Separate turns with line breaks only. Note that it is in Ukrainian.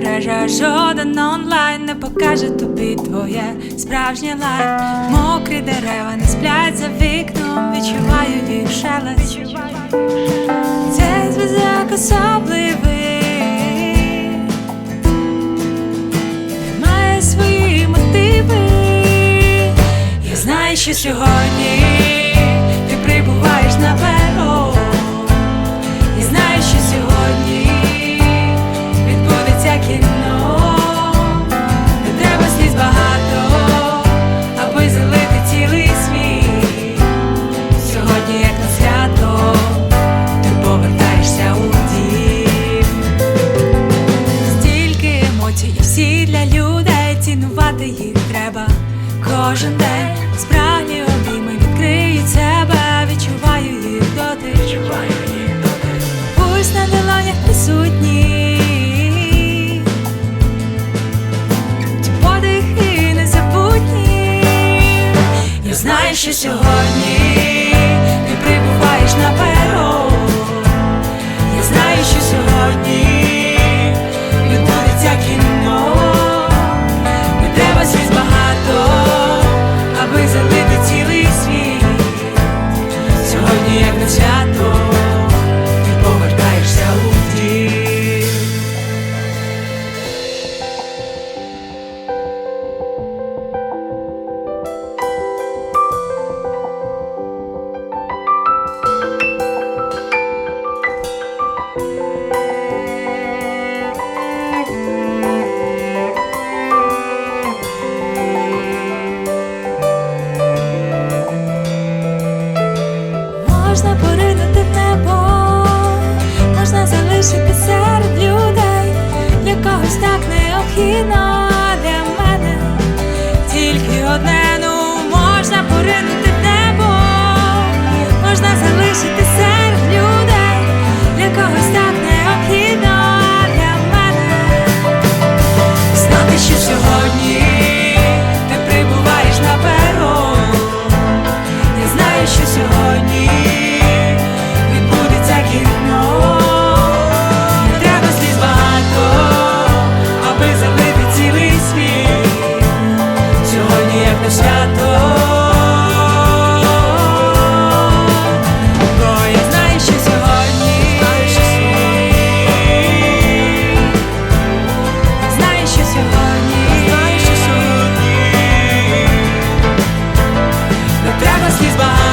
тебе жоден онлайн не покаже тобі твоє справжнє лайф. Мокрі дерева не сплять за вікном, відчуваю їх шелест. Цей зв'язок особливий, має свої мотиви. Я знаю, що сьогодні кожен день. Справжні обійми відкриють себе, відчуваю їх дотик. Відчуваю їх дотик. Пусть на долонях присутні. Ті подихи незабутні. Я знаю, що сьогодні ти прибуваєш на He's my.